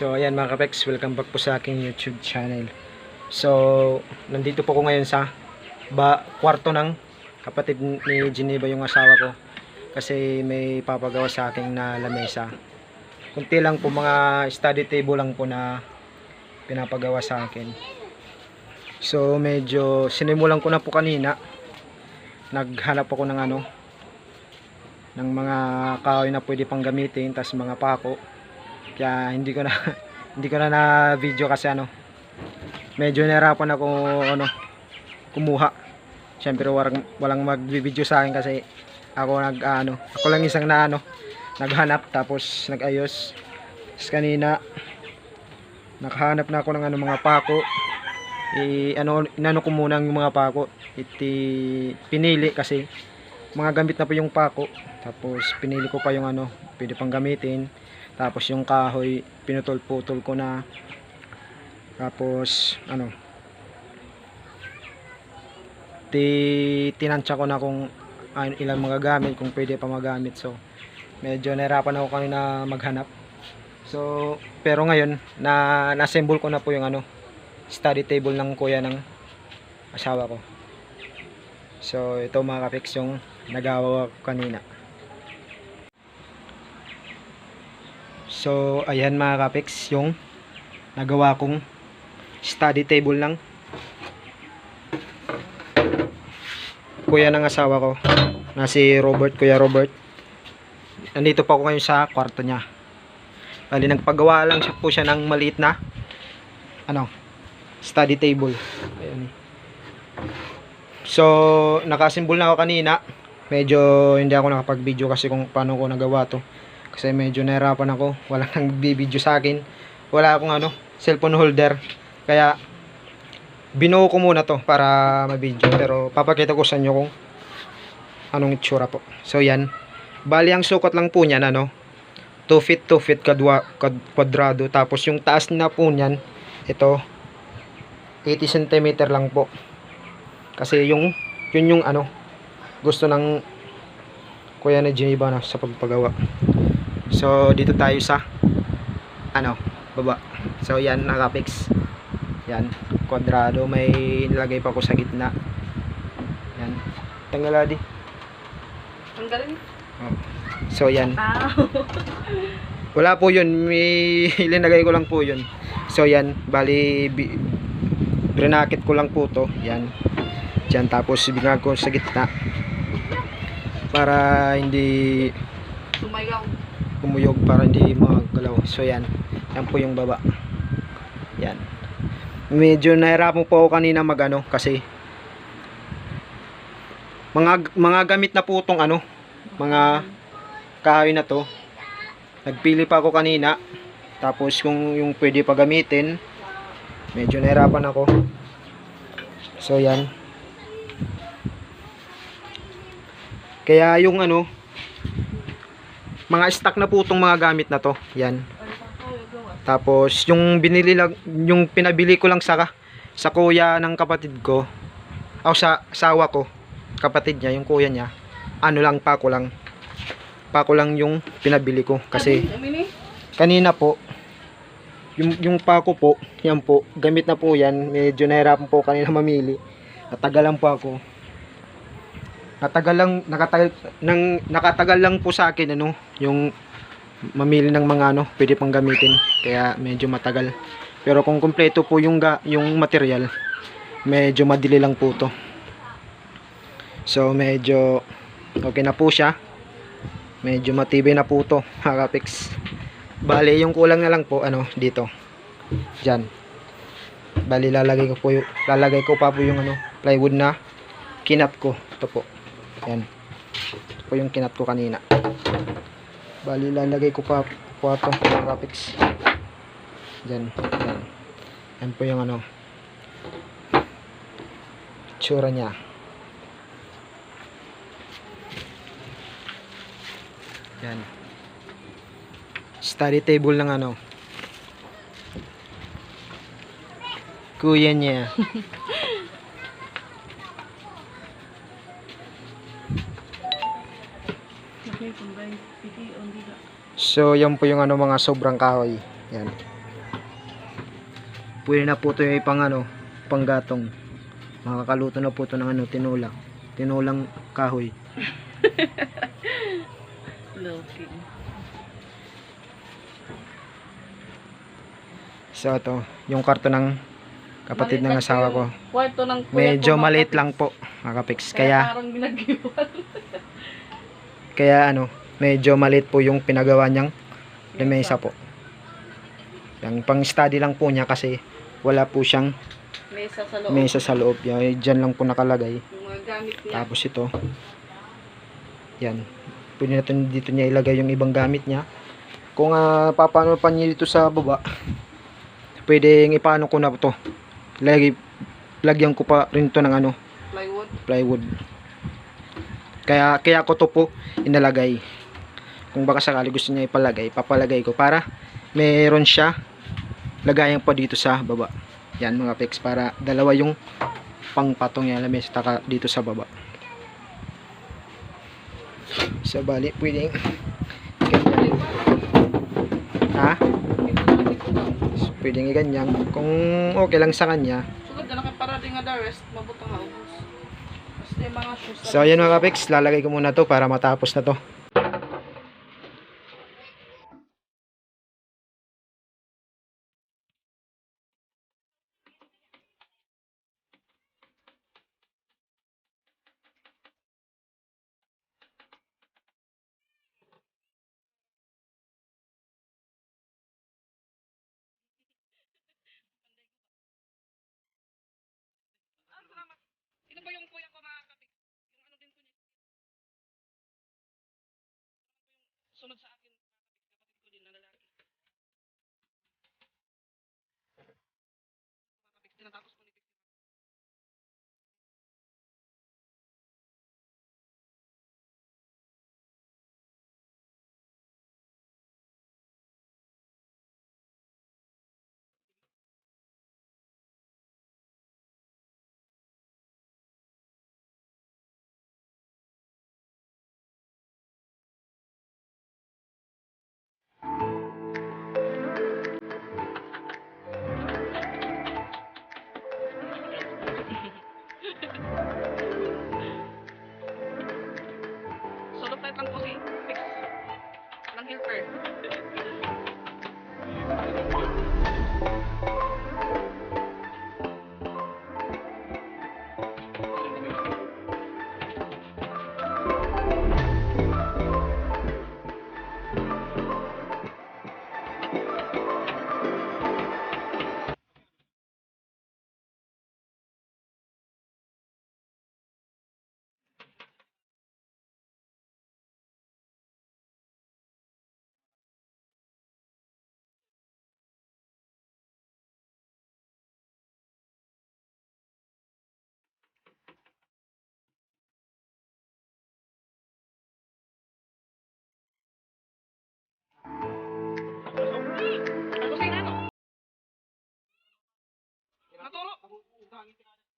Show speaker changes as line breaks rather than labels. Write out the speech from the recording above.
So ayan mga kapex, welcome back po sa aking YouTube channel. So, nandito po ko ngayon sa ba kwarto ng kapatid ni Geneva yung asawa ko. Kasi may papagawa sa aking na lamesa. Kunti lang po mga study table lang po na pinapagawa sa akin. So medyo sinimulan ko na po kanina. Naghanap ako ng ano ng mga kahoy na pwede pang gamitin, tas mga pako. Kaya hindi ko na hindi ko na na video kasi ano medyo nahirapan ako ano kumuha. Syempre walang walang magbibideo sa akin kasi ako nag ano, ako lang isang na ano naghanap tapos nagayos. Tapos kanina nakahanap na ako ng ano mga pako. I ano inano ko muna yung mga pako. Iti pinili kasi mga gamit na po yung pako. Tapos pinili ko pa yung ano, pwede pang gamitin. Tapos yung kahoy, pinutol-putol ko na. Tapos, ano, ti tinansya ko na kung ano, ilang mga gamit, kung pwede pa magamit. So, medyo nahirapan ako kanina maghanap. So, pero ngayon, na na-assemble ko na po yung ano, study table ng kuya ng asawa ko. So, ito mga kapiks yung nagawa ko kanina. So, ayan mga kapiks, yung nagawa kong study table ng kuya ng asawa ko na si Robert, Kuya Robert. Nandito pa ako ngayon sa kwarto niya. Bali, nagpagawa lang siya po siya ng maliit na ano, study table. Ayan. So, nakasimbol na ako kanina. Medyo hindi ako nakapag-video kasi kung paano ko nagawa to. Kasi medyo nahirapan ako. Wala nang video sa akin. Wala akong ano, cellphone holder. Kaya, binuo ko muna to para ma-video. Pero, papakita ko sa inyo kung anong itsura po. So, yan. Bali, ang sukat lang po niyan, ano, 2 feet, 2 feet kadwa, kad, kwadrado. Tapos, yung taas na po niyan, ito, 80 cm lang po. Kasi yung, yun yung ano, gusto ng kuya na Geneva na sa pagpagawa. So, dito tayo sa, ano, baba. So, yan, nakapix. Yan, kwadrado. May nilagay pa ko sa gitna. Yan. Tanggaladi.
Ang galing.
So, yan. Wala po yun. May linagay ko lang po yun. So, yan. Bali, brinakit ko lang po to. Yan. Diyan. Tapos, binag ko sa gitna. Para hindi
Sumayaw.
umuyog. Para hindi magalaw. So, yan. Yan po yung baba. Yan. Medyo nahirapan po ako kanina magano kasi mga mga gamit na po tong ano mga kahoy na to nagpili pa ako kanina tapos kung yung pwede pa gamitin medyo nahirapan ako so yan kaya yung ano mga stock na po tong mga gamit na to. Yan. Tapos yung binili lang yung pinabili ko lang sa sa kuya ng kapatid ko o sa asawa ko kapatid niya yung kuya niya ano lang pa ko lang. Pa ko lang yung pinabili ko kasi
Amini?
kanina po yung yung pako po yan po gamit na po yan medyo nahirapan po kanina mamili. Natagalan po ako natagal lang nakatagal nang nakatagal lang po sa akin ano yung mamili ng mga ano pwede pang gamitin. Kaya medyo matagal. Pero kung kumpleto po yung yung material medyo madili lang po to. So medyo okay na po siya. Medyo matibay na po to Hakapix bali yung kulang na lang po ano dito. Dyan bali lalagay ko po yung, lalagay ko pa po yung ano plywood na kinat ko. Ito po yan ito po yung kinat ko kanina bali lalagay ko pa po ito Hakapix dyan yan yan po yung ano tsura niya Yan. Study table ng ano. Kuya niya. So, yan po yung ano mga sobrang kahoy. Yan. Pwede na po ito yung pang ano, panggatong. Makakaluto na po ito ng ano, tinola. Tinolang kahoy.
Looking.
So ito, yung karto ng kapatid ng asawa ko. Medyo maliit lang po, mga kapiks.
Kaya,
Kaya,
parang binagyan.
kaya ano, medyo maliit po yung pinagawa niyang lemesa po. Yung pang study lang po niya kasi wala po siyang
Mesa sa loob.
mesa sa loob. Yan, dyan lang po nakalagay.
Yung mga gamit niya.
Tapos ito, yan. Pwede natin dito niya ilagay yung ibang gamit niya. Kung uh, papano pa niya dito sa baba, pwedeng ipano ko na to. Lagi, lagyan ko pa rin to ng ano,
Plywood.
Kaya kaya ko to po inalagay. Kung baka sakali gusto niya ipalagay, papalagay ko para meron siya lagayan pa dito sa baba. Yan mga pex para dalawa yung pangpatong niya lamis taka dito sa baba. Sa bali pwedeng. Ha? So, pwedeng ganyan. Kung okay lang sa kanya,
Sugod na lang para din nga the rest. Mabutang haubos. Basta yung mga shoes.
So ayan mga kapex, lalagay ko muna to para matapos na to.
Ito ba yung kuya ko mga kapit? Yung ano din ko niya. Sunod sa どう感じてるの?